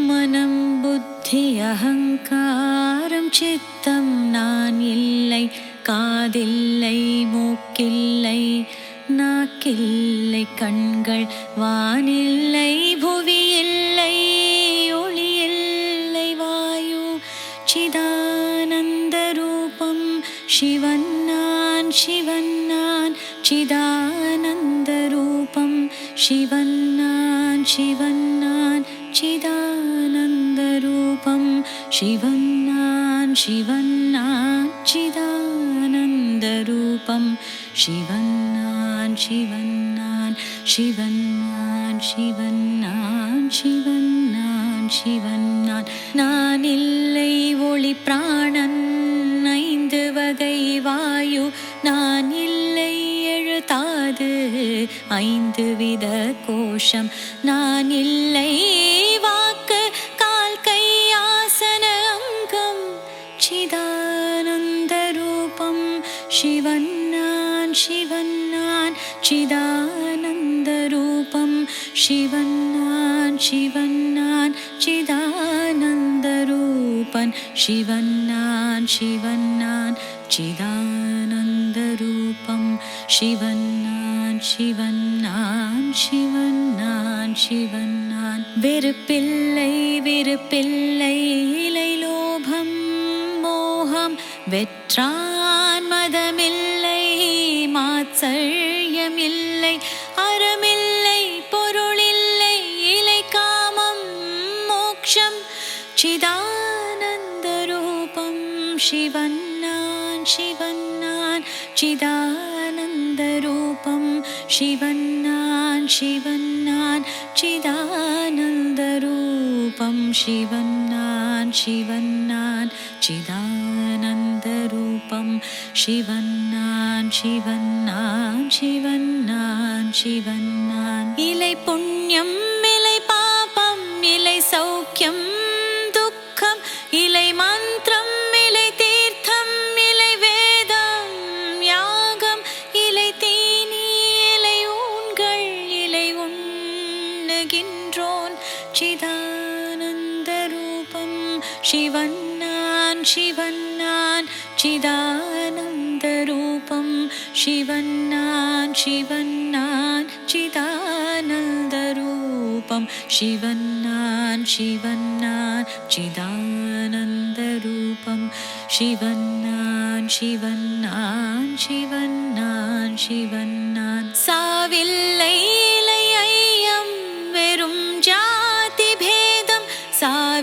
மனம் புத்தி அகங்காரம் சித்தம் நான் இல்லை காதில்லை மூக்கில்லை நாக்கில்லை கண்கள் வானில்லை புவியில்லை ஒளியில்லை வாயு சிதானந்த ரூபம் சிவன் நான் சிவன் நான் சிதானந்த ரூபம். சிவன் நான் சிவன் நான் சிதானந்த ரூபம். சிவன் நான் சிவன் நான் சிதானந்த ரூபம். சிவன் நான் சிவன் நான் சிவன் நான் சிவன் நான் சிவன் நான் சிவன் நான் நான் இல்லை ஒளி பிராணன் ஐந்து வகை வாயு நான் இல்லை எழுதாது ஐந்து வித கோஷம். நான் இல்லை வாக்கு கால் கை அங்கம். சிதானந்த ரூபம். சிவன் நான் சிவன் நான். சிதானந்த ரூபம். சிவன் நான் சிவன் நான். சிதானந்த ரூபன். சிவன் நான் சிவன் நான். சிதானந்த சிவன் நான் சிவன் நான் சிவன் நான் சிவன் நான். வெறுப்பில்லை வெறுப்பில்லை இலை லோபம் மோகம். வெற்றான் மதமில்லை மாத்சரியமில்லை அறமில்லை பொருளில்லை இலை காமம் மோக்ஷம். சிதானந்த ரூபம் சிவன் நான் சிவன் நான். चिदानन्दरूपं। शिवन्नान् शिवन्नान् चिदानन्दरूपं। शिवन्नान् शिवन्नान् चिदानन्दरूपं। शिवन्नान् शिवन्नान् शिवन्नान् शिवन्नान्। इलै पुण्यम् உண்ணுகின்றோன் சிதானந்த ரூபம் சிவன் நான் சிவன் நான் சிதானந்த ரூபம் சிவன் நான் சிவன் நான் சிதானந்த ரூபம்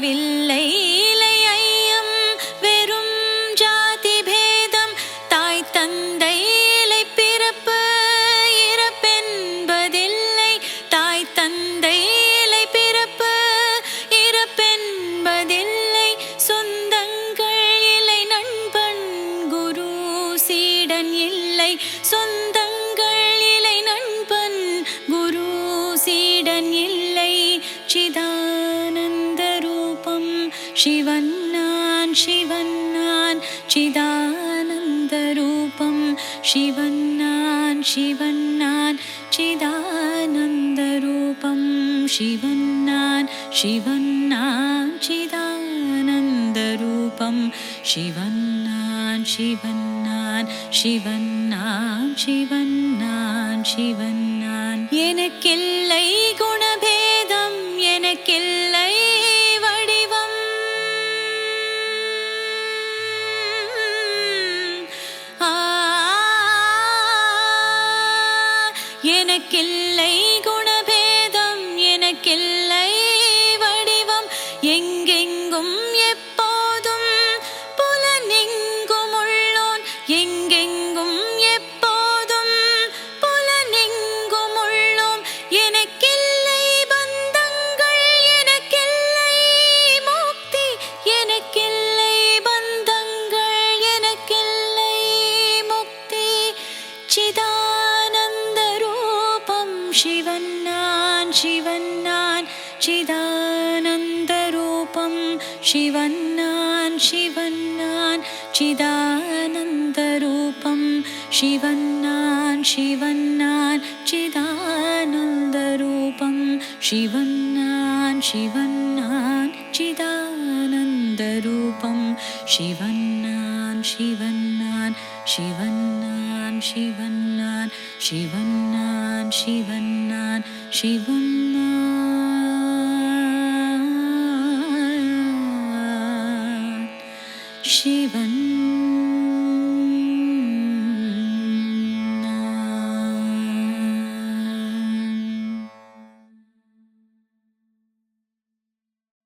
சாவில்லை ஐயம் வெறும் ஜாதி பேதம். தாய் தந்தை பிறப்பு இறப்பென்பதில்லை. தாய் தந்தை பிறப்பு இறப்பென்பதில்லை. சொந்தங்கள் இலை நண்பன் குரு சீடன் இல்லை. சொந்தங்கள் நான் சிவன் நான் சிதானந்த ரூபம். சிவன் நான் சிவன் நான் சிதானந்த ரூபம் சிவன் நான் சிவன் எனக்கில்லை குணபேதம் எனக்கில்லை வடிவம். எங்கெங்கும் எப்போதும் புலனெங்கும் உள்ளோன் எங்கெங்கும் எப்போதும் புலனெங்கும் உள்ளோம் எனக்கில்லை பந்தங்கள் எனக்கில்லை முக்தி. எனக்கில்லை பந்தங்கள் எனக்கில்லை முக்தி. சிதானந்த शिवन्नान् शिवन्नान् चिदानन्दरूपं। शिवन्नान् शिवन्नान् चिदानन्दरूपं। शिवन्नान् शिवन्नान् चिदानन्दरूपं। शिवन्नान् शिवन्नान् शिवन्नान् शिवन्नान् शिवन्नान् शिवन्नान् शिवन् 戏班